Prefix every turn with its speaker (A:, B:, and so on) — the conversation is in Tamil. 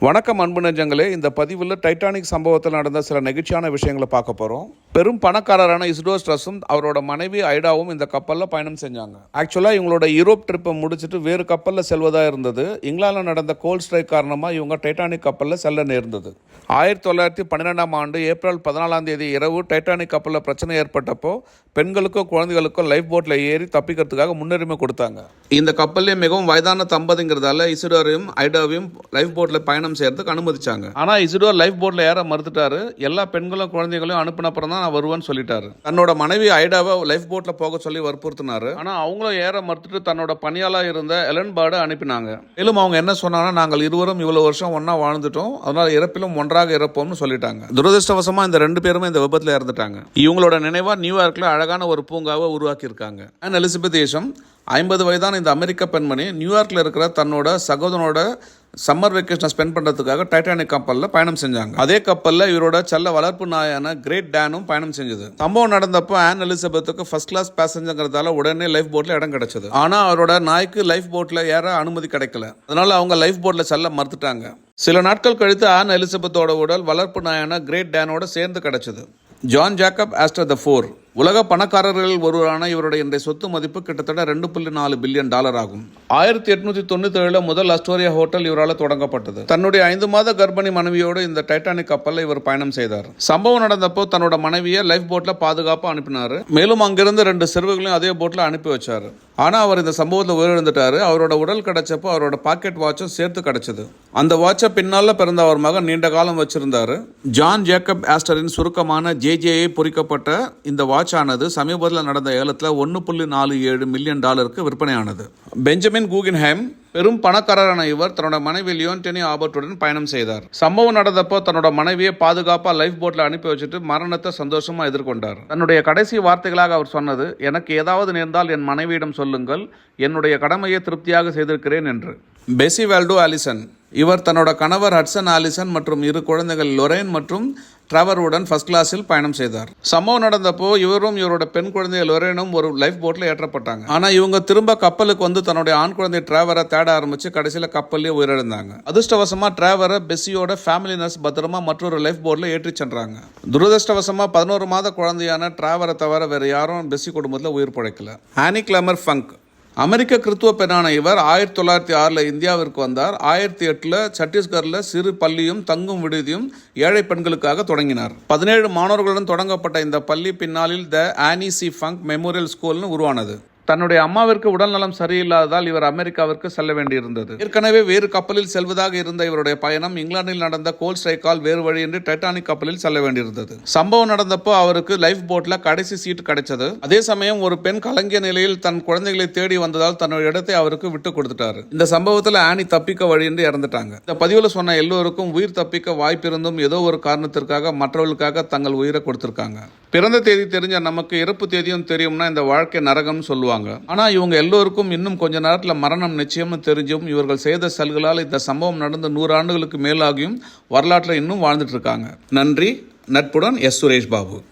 A: வணக்கம் அன்பு நெஞ்சங்களே. இந்த பதிவில் டைட்டானிக் சம்பவத்தில் நடந்த சில நெகிழ்ச்சியான விஷயங்களை பார்க்க போகிறோம் பெரும் பணக்காரரான இஸ்ரோ ஸ்ட்ரஸும் அவரோட மனைவி ஐடாவும் இந்த கப்பலில் பயணம் செஞ்சாங்க. ஆக்சுவலாக இவங்களோட யூரோப் ட்ரிப்பை முடிச்சுட்டு வேறு கப்பலில் செல்வதாக இருந்தது. இங்கிலாந்தில் நடந்த கோல்ட் ஸ்ட்ரைக் காரணமாக இவங்க டைட்டானிக் கப்பலில் செல்ல நேர்ந்தது. ஆயிரத்தி தொள்ளாயிரத்தி பன்னிரெண்டாம் ஆண்டு ஏப்ரல் பதினாலாம் தேதி இரவு டைட்டானிக் கப்பலில் பிரச்சனை ஏற்பட்டப்போ பெண்களுக்கும் குழந்தைகளுக்கும் லைஃப் போட்டில் ஏறி தப்பிக்கிறதுக்காக முன்னுரிமை கொடுத்தாங்க. இந்த கப்பல்லே மிகவும் வயதான தம்பதிங்கிறதால இசுடோரையும் ஐடாவையும் லைஃப் போட்டில் பயணம் செய்யறதுக்கு அனுமதிச்சாங்க. ஆனால் இசுடோர் லைஃப் போட்டில் ஏற மறுத்துட்டாரு. எல்லா பெண்களும் குழந்தைகளையும் அனுப்பின அப்புறம் தான் நான் வருவேன்னு சொல்லிட்டாரு. தன்னோட மனைவி ஐடாவை லைஃப் போட்டில் போக சொல்லி வற்புறுத்தினாரு. ஆனால் அவங்களும் ஏற மறுத்துட்டு தன்னோட பணியாளர் இருந்த எலன் பார்டை அனுப்பினாங்க. மேலும் அவங்க என்ன சொன்னாங்கன்னா நாங்கள் இருவரும் இவ்வளவு வருஷம் ஒன்றா வாழ்ந்துட்டோம். அதனால இறப்பிலும் ஒன்றாக இறப்போம்னு சொல்லிட்டாங்க. துரதிருஷ்டவசமா இந்த ரெண்டு பேருமே இந்த விபத்தில் இறந்துட்டாங்க. இவங்களோட நினைவா நியூயார்க்ல அழகான ஒரு பூங்காவை உருவாக்கி இருக்காங்க அண்ட் எலிசபெத் தேசம் ஐம்பது வயதான இந்த அமெரிக்க பெண்மணி நியூயார்க்ல இருக்கிற தன்னோட சகோதரனோட சம்மர் வெக்கேஷனை ஸ்பெண்ட் பண்ணுறதுக்காக டைட்டானிக் கப்பலில் பயணம் செஞ்சாங்க. அதே கப்பலில் இவரோட செல்ல வளர்ப்பு நாயான கிரேட் டேனும் பயணம் செஞ்சது. சம்பவம் நடந்தப்போ ஆன் எலிசபெத்துக்கு ஃபர்ஸ்ட் கிளாஸ் பேசஞ்சருங்கிறதால உடனே லைஃப் போட்டில் இடம் கிடைச்சது. ஆனால் அவரோட நாய்க்கு லைஃப் போட்டில் ஏற அனுமதி கிடைக்கல. அதனால அவங்க லைஃப் போட்டில் செல்ல மறுத்துட்டாங்க. சில நாட்கள் கழித்து ஆன் எலிசபெத்தோட உடல் வளர்ப்பு நாயான கிரேட் டேனோட சேர்ந்து கிடைச்சது. John Jacob Astor the four உலக பணக்காரர்களில் ஒருவரான இவருடைய இன்றைய சொத்து மதிப்பு கிட்டத்தட்ட ரெண்டு புள்ளி நாலு பில்லியன் டாலர் ஆகும். ஆயிரத்தி எட்நூத்தி தொண்ணூத்தி ஏழுல முதல் அஸ்டோரியா ஹோட்டல் இவரால் தொடங்கப்பட்டது. தன்னுடைய ஐந்து மாத கர்ப்பிணி மனைவியோடு இந்த டைட்டானிக் கப்பலில் இவர் பயணம் செய்தார். சம்பவம் நடந்தப்போ தன்னோட மனைவியை லைஃப் போட்ல பாதுகாப்பு அனுப்பினார். மேலும் அங்கிருந்து ரெண்டு சிறுவர்களையும் அதே போட்ல அனுப்பி வச்சார். ஆனால் அவர் இந்த சம்பவத்தில் உயிரிழந்துட்டாரு. அவரோட உடல் கிடைச்சப்போ அவரோட பாக்கெட் வாட்சும் சேர்த்து கிடச்சிது. அந்த வாட்சை பின்னால் பிறந்த அவர் மகன் நீண்ட காலம் வச்சுருந்தார். ஜான் ஜேக்கப் ஆஸ்டரின் சுருக்கமான ஜேஜேஏ பொறிக்கப்பட்ட இந்த வாட்ச் ஆனது சமீபத்தில் நடந்த ஏலத்தில் ஒன்று புள்ளி நாலு ஏழு மில்லியன் டாலருக்கு விற்பனையானது. பெஞ்சமின் கூகின்ஹேம் பெரும் பணக்காரரான இவர் தன்னோட மனைவி லியோன்டெனி ஆபர்ட்டுடன் பயணம் செய்தார். சம்பவம் நடந்தப்போ தன்னோட மனைவியை பாதுகாப்பா லைஃப் போட்ல அனுப்பி வச்சுட்டு மரணத்தை சந்தோஷமா எதிர்கொண்டார். தன்னுடைய கடைசி வார்த்தைகளாக அவர் சொன்னது எனக்கு ஏதாவது நேர்ந்தால் என் மனைவியிடம் சொல்லுங்கள் என்னுடைய கடமையை திருப்தியாக செய்திருக்கிறேன் என்று. பெசி வேல்டோ ஆலிசன் இவர் தன்னோட கணவர் ஹட்சன் ஆலிசன் மற்றும் இரு குழந்தைகள் லொரேன் மற்றும் ட்ரவருடன் ஃபர்ஸ்ட் கிளாஸில் பயணம் செய்தார். சம்பவம் நடந்தப்போ இவரும் இவரோட பெண் குழந்தை லொரேனும் ஒரு லைஃப் போட்டில் ஏற்றப்பட்டாங்க. ஆனால் இவங்க திரும்ப கப்பலுக்கு வந்து தன்னுடைய ஆண் குழந்தை டிராவரை தேட ஆரம்பிச்சு கடைசியில் கப்பல்லே உயிரிழந்தாங்க. அதிர்ஷ்டவசமாக டிராவரை பெஸ்ஸியோட ஃபேமிலி நர்ஸ் பத்திரமா மற்றொரு லைஃப் போட்டில் ஏற்றி சென்றாங்க. துரதிருஷ்டவசமாக பதினோரு மாத குழந்தையான டிராவரை தவிர வேறு யாரும் பெஸ்ஸி குடும்பத்தில் உயிர் பிழைக்கல. ஆனி கிளமர் ஃபங்க் அமெரிக்க கிறித்துவ பெண்ணான இவர் ஆயிரத்தி தொள்ளாயிரத்தி ஆறில் இந்தியாவிற்கு வந்தார். ஆயிரத்தி எட்டில் சத்தீஸ்கரில் சிறு பள்ளியும் தங்கும் விடுதியும் ஏழை பெண்களுக்காக தொடங்கினார். பதினேழு மாணவர்களுடன் தொடங்கப்பட்ட இந்த பள்ளி பின்னாளில் the Anne C Frank memorial ஸ்கூல்னு உருவானது. தன்னுடைய அம்மாவிற்கு உடல்நலம் சரியில்லாததால் இவர் அமெரிக்காவிற்கு செல்ல வேண்டியிருந்தது. ஏற்கனவே வேறு கப்பலில் செல்வதாக இருந்த இவருடைய பயணம் இங்கிலாந்தில் நடந்த கோல் ஸ்ட்ரைக்கால் வேறு வழியின்றி டைட்டானிக் கப்பலில் செல்ல வேண்டியிருந்தது. சம்பவம் நடந்தப்போ அவருக்கு லைஃப் போட்ல கடைசி சீட் கிடைச்சது. அதே சமயம் ஒரு பெண் கலங்கிய நிலையில் தன் குழந்தைகளை தேடி வந்ததால் தன்னுடைய இடத்தை அவருக்கு விட்டு கொடுத்துட்டாரு. இந்த சம்பவத்தில் ஆனி தப்பிக்க வழியின்றி இறந்துட்டாங்க. இந்த பதிவில் சொன்ன எல்லோருக்கும் உயிர் தப்பிக்க வாய்ப்பிருந்தும் ஏதோ ஒரு காரணத்திற்காக மற்றவர்களுக்காக தங்கள் உயிரை கொடுத்திருக்காங்க. பிறந்த தேதி தெரிஞ்ச நமக்கு இறப்பு தேதியும் தெரியும்னா இந்த வாழ்க்கை நரகம்னு சொல்லுவாங்க. ஆனால் இவங்க எல்லோருக்கும் இன்னும் கொஞ்ச நேரத்தில் மரணம் நிச்சயமும் தெரிஞ்சும் இவர்கள் செய்த சல்களால் இந்த சம்பவம் நடந்து நூறு ஆண்டுகளுக்கு மேலாகியும் வரலாற்றில் இன்னும் வாழ்ந்துட்டு இருக்காங்க. நன்றி. நட்புடன் எஸ். சுரேஷ் பாபு.